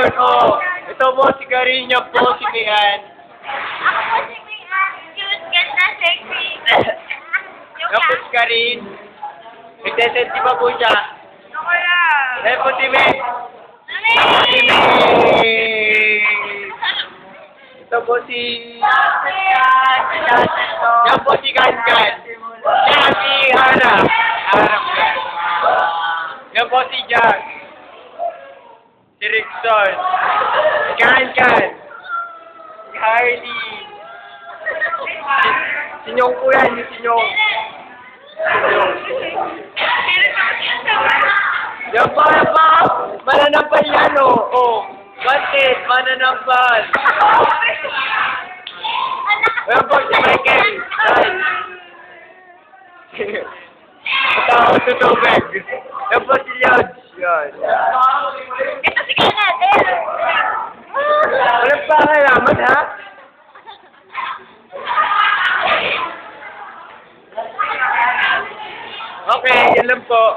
Rickson, oh. Ito po si Karina po, si Mian. Ako po si May Ann. Cute, ganda, sexy. Po si Karin. Nagdesenti pa po siya. Ako lang. Yan po si. Mami! Si Mick. Ito po si... Yan po si Gangan. Siya si Hana. Yan po si Jack. Si Rickson. Si Kankan. Si Harley. Si Nyong po yan, yung si Nyong. Yan pa, yan pa. Mananampal yan, oh. Oh. Content, mananampal. Yan po si Michael. Yan. Tao sa tubig. Yan po si Lodge. Yan. Ito Okay, yan lang po.